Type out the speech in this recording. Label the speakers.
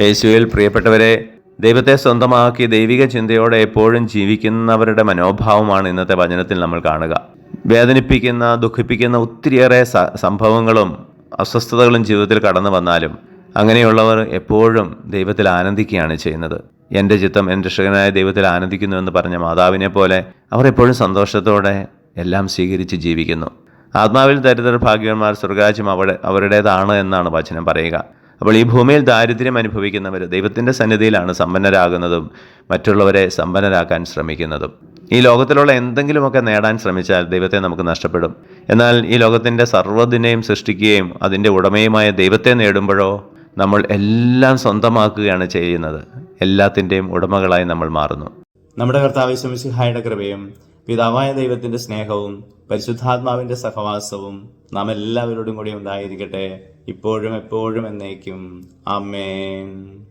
Speaker 1: യേശുവിൽ പ്രിയപ്പെട്ടവരെ ദൈവത്തെ സ്വന്തമാക്കി ദൈവിക ചിന്തയോടെ എപ്പോഴും ജീവിക്കുന്നവരുടെ മനോഭാവമാണ് ഇന്നത്തെ വചനത്തിൽ നമ്മൾ കാണുക. വേദനിപ്പിക്കുന്ന ദുഃഖിപ്പിക്കുന്ന ഒത്തിരിയേറെ സംഭവങ്ങളും അസ്വസ്ഥതകളും ജീവിതത്തിൽ കടന്നു വന്നാലും അങ്ങനെയുള്ളവർ എപ്പോഴും ദൈവത്തിൽ ആനന്ദിക്കുകയാണ് ചെയ്യുന്നത്. എന്റെ ചിത്തം എന്റെ രക്ഷകനായ ദൈവത്തിൽ ആനന്ദിക്കുന്നു എന്ന് പറഞ്ഞ മാതാവിനെ പോലെ അവർ എപ്പോഴും സന്തോഷത്തോടെ എല്ലാം സ്വീകരിച്ച് ജീവിക്കുന്നു. ആത്മാവിൽ ദരിദ്രർ ഭാഗ്യവന്മാർ സ്വർഗരാജ്യം അവിടെ അവരുടേതാണ് എന്നാണ് വചനം പറയുക. അപ്പോൾ ഈ ഭൂമിയിൽ ദാരിദ്ര്യം അനുഭവിക്കുന്നവർ ദൈവത്തിന്റെ സന്നിധിയിലാണ് സമ്പന്നരാകുന്നതും മറ്റുള്ളവരെ സമ്പന്നരാക്കാൻ ശ്രമിക്കുന്നതും. ഈ ലോകത്തിലുള്ള എന്തെങ്കിലുമൊക്കെ നേടാൻ ശ്രമിച്ചാൽ ദൈവത്തെ നമുക്ക് നഷ്ടപ്പെടും. എന്നാൽ ഈ ലോകത്തിന്റെ സർവതിനെയും സൃഷ്ടിക്കുകയും അതിന്റെ ഉടമയുമായ ദൈവത്തെ നേടുമ്പോഴോ നമ്മൾ എല്ലാം സ്വന്തമാക്കുകയാണ് ചെയ്യുന്നത്. എല്ലാത്തിന്റെയും ഉടമകളായി നമ്മൾ മാറുന്നു.
Speaker 2: നമ്മുടെ കർത്താവ് ശമിസിഹായുടെ കൃപയും പിതാവായ ദൈവത്തിന്റെ സ്നേഹവും പരിശുദ്ധാത്മാവിന്റെ സഹവാസവും നാം എല്ലാവരോടും കൂടി ഉണ്ടായിരിക്കട്ടെ. ഇപ്പോഴും എപ്പോഴും എന്നേക്കും. ആമേൻ.